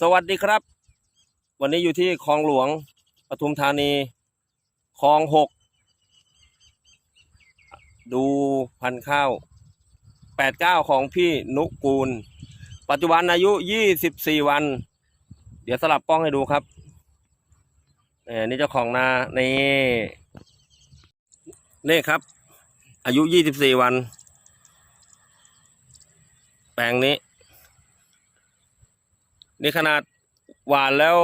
สวัสดีครับ วันนี้อยู่ที่คลองหลวงปทุมธานีคลองหกดูพันข้าวแปดเก้าของพี่นุกูล ปัจจุบันอายุยี่สิบสี่วัน เดี๋ยวสลับกล้องให้ดูครับเออนี่เจ้าของนานี่นี่ครับ อายุยี่สิบสี่วัน แปลงนี้ นี่ขนาดหวานแล้ว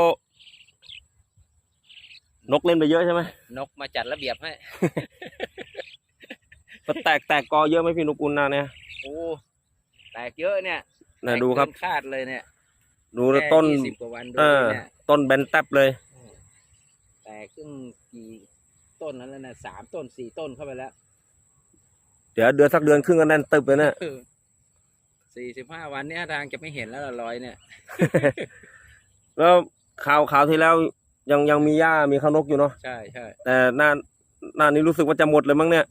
นกเล่นไปเยอะใช่ไหมนกมาจัดระเบียบให้ มันแตกแตกกอเยอะไหมพี่นุกุลนาเนี่ยโอ้แตกเยอะเนี่ยนะแตกดูครับเกินคาดเลยเนี่ยดูแล้วต้นยี่สิบกว่าวันดูเออ เนี่ยต้นแบนแทบเลย แตกขึ้นกี่ต้นนั้นแล้วนะสามต้นสี่ต้นเข้าไปแล้ว เดี๋ยวเดือนสักเดือนครึ่งก็แน่นตึบเลยเนี่ย สี่สิบห้าวันเนี่ยทางจะไม่เห็นแล้วละรอยเนี่ย แล้วข่าวข่าวที่แล้วยังยังมีหญ้ามีข้าวนกอยู่เนาะใช่ใช่แต่หน้าหน้านี้รู้สึกว่าจะหมดเลยมั้งเนี่ย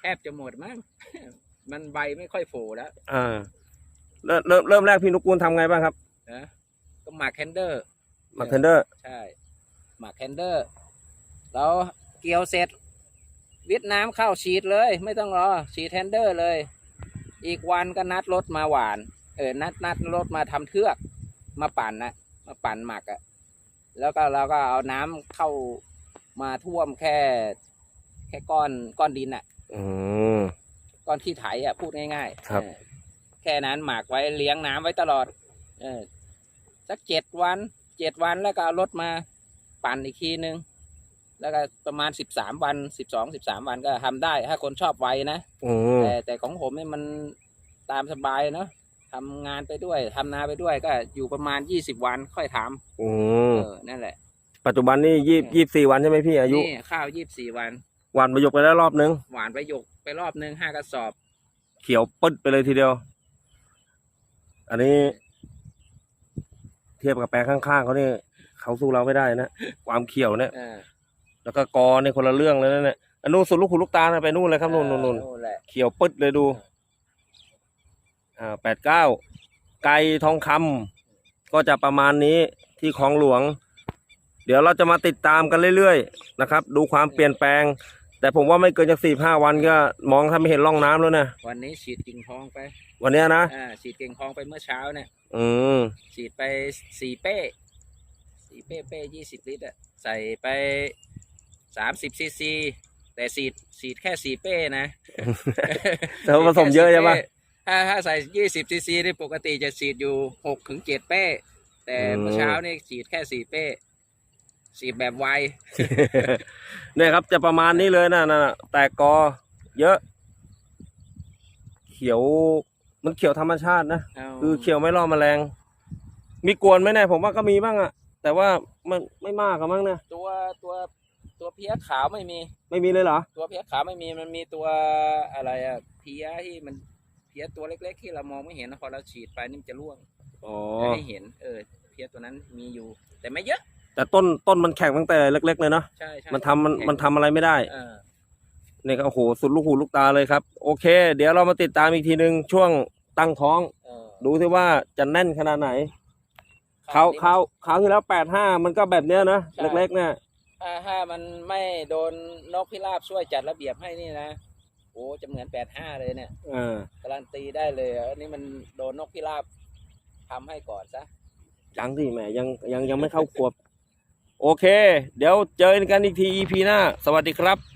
แทบจะหมดมั้ง มันใบไม่ค่อยโผล่แล้วอ่าเริ่มเริ่มเริ่มแรกพี่นุกุลทำไงบ้างครับนะก็หมักแคนเดอร์มาเทนเดอร์ ใช่ หมักแคนเดอร์ แล้วเกี่ยวเสร็จวิทน้ำเข้าฉีดเลย ไม่ต้องรอฉีดแทนเดอร์เลย อีกวันก็นัดรถมาหวาน เออ นัดนัดรถมาทำเทือก มาปั่นนะมาปั่นหมักอะแล้วก็เราก็เอาน้ำเข้ามาท่วมแค่ แค่ก้อนก้อนดินอะอืมก้อนขี้ไถอะพูดง่ายๆครับเออแค่นั้นหมักไว้เลี้ยงน้ำไว้ตลอด เออสักเจ็ดวันเจ็ดวันแล้วก็เอารถมาปั่นอีกทีนึง แล้วก็ประมาณสิบสามวันสิบสองสิบสามวันก็ทำได้ถ้าคนชอบไวนะ อืมแต่แต่ของผมเนี่ยมันตามสบายเนาะทำงานไปด้วยทำนาไปด้วยก็อยู่ประมาณยี่สิบวันค่อยทอืำมเออนั่นแหละปัจจุบันนี่ยี่ยี่สี่วันใช่ไหมพี่อายุ นี่ข้าวยี่สิบสี่วัน หวานประยกไปแล้วรอบนึง หวานไปหยกไปรอบนึงห้ากระสอบ เขียวปึ๊ดไปเลยทีเดียว อันนี้ เทียบกับแปลงข้างๆเขานี่เขาสู้เราไม่ได้นะ ความเขียวเนี่ย เออ แล้วก็กอในยคนละเรื่องเลยนะเนี่ยอันนู้นสุดลูกหูลูกตานะไปนู่นเลยครับนู่นนู่นนู่นนู่นแหละเขียวปึ๊ดเลยดู อ่าแปดเก้าไก่ทองคำก็จะประมาณนี้ที่คลองหลวง เดี๋ยวเราจะมาติดตามกันเรื่อยๆนะครับ ดูความเปลี่ยนแปลง แต่ผมว่าไม่เกินจากสี่ห้าวันก็มองถ้าไม่เห็นร่องน้ำแล้วนะวันนี้ฉีดกิ่งทองไป วันเนี้ยนะอ่าฉีดกิ่งทองไปเมื่อเช้าเนี่ยอืมฉีดไปสี่เป้สี่เป้เป้ยี่สิบลิตรอะใส่ไป สามสิบซีซีแต่ฉีดฉีดแค่สี่เป้นะแต่ว่าผสมเยอะใช่ปะ ถ้าถ้าใส่ยี่สิบซีซีนี่ปกติจะฉีดอยู่หกถึงเจ็ดเป้ แต่อืม เมื่อเช้านี่ฉีดแค่สี่เป้ฉีดแบบไวเนี่ยครับจะประมาณนี้เลยนะนะแตกกอ เยอะ เขียวมันเขียวธรรมชาตินะเอาคือเขียวไม่ล่อแมลง มีกวนไหมเนี่ยผมว่าก็มีบ้างอะแต่ว่ามันไม่มากอะมั้งเนี่ยตัวตัว ตัวเพี้ยขาวไม่มี ไม่มีเลยเหรอ ตัวเพี้ยขาวไม่มีมันมีตัวอะไรอะเพี้ยที่มันเพี้ยตัวเล็ก ๆ ที่เรามองไม่เห็นนะพอเราฉีดไปนี่มันจะร่วงอ๋อ จะให้เห็น เออ เพี้ยตัวนั้นมีอยู่ แต่ไม่เยอะ แต่ต้นต้นมันแข็งตั้งแต่เล็ก ๆ เลยเนาะ ใช่ใช่มันทำมันแข็งมันทำอะไรไม่ได้ เออ เนี่ยก็โอ้โหสุดลูกหูลูกตาเลยครับ โอเค เดี๋ยวเรามาติดตามอีกทีหนึ่งช่วงตั้งท้อง เออดูสิว่าจะแน่นขนาดไหนเขานี่เขาเขาวที่แล้วแปดห้ามันก็แบบเนี้ยนะใช่ เล็กๆเนี่ย ถ้าถ้ามันไม่โดนนกพิราบช่วยจัดระเบียบให้นี่นะโอ้จะเหมือนแปดห้าเลยเนี่ยอ่าการันตีได้เลยอะอันนี้มันโดนนกพิราบทำให้ก่อนซะยังสิแหมยังยังยังไม่เข้าขวบ โอเค เดี๋ยวเจอกันอีกที EP หน้า สวัสดีครับ